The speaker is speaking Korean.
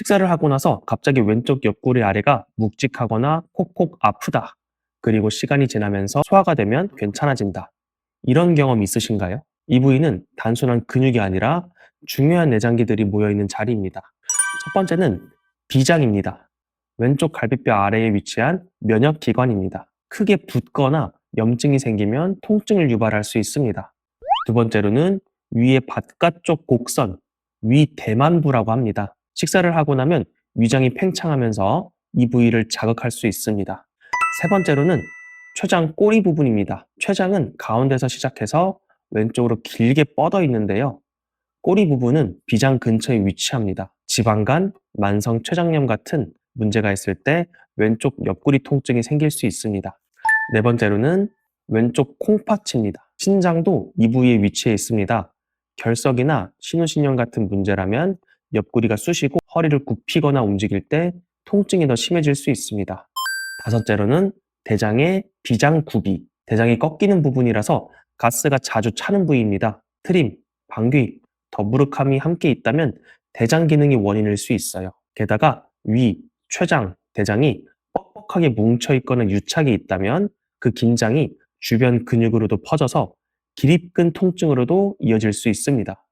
식사를 하고 나서 갑자기 왼쪽 옆구리 아래가 묵직하거나 콕콕 아프다. 그리고 시간이 지나면서 소화가 되면 괜찮아진다. 이런 경험 있으신가요? 이 부위는 단순한 근육이 아니라 중요한 내장기들이 모여있는 자리입니다. 첫 번째는 비장입니다. 왼쪽 갈비뼈 아래에 위치한 면역기관입니다. 크게 붓거나 염증이 생기면 통증을 유발할 수 있습니다. 두 번째로는 위의 바깥쪽 곡선, 위대만부라고 합니다. 식사를 하고 나면 위장이 팽창하면서 이 부위를 자극할 수 있습니다. 세 번째로는 췌장 꼬리 부분입니다. 췌장은 가운데서 시작해서 왼쪽으로 길게 뻗어 있는데요. 꼬리 부분은 비장 근처에 위치합니다. 지방간, 만성 췌장염 같은 문제가 있을 때 왼쪽 옆구리 통증이 생길 수 있습니다. 네 번째로는 왼쪽 콩팥입니다. 신장도 이 부위에 위치해 있습니다. 결석이나 신우신경 같은 문제라면 옆구리가 쑤시고 허리를 굽히거나 움직일 때 통증이 더 심해질 수 있습니다. 다섯째로는 대장의 비장 구비, 대장이 꺾이는 부분이라서 가스가 자주 차는 부위입니다. 트림, 방귀, 더부룩함이 함께 있다면 대장 기능이 원인일 수 있어요. 게다가 위, 췌장, 대장이 뻑뻑하게 뭉쳐 있거나 유착이 있다면 그 긴장이 주변 근육으로도 퍼져서 기립근 통증으로도 이어질 수 있습니다.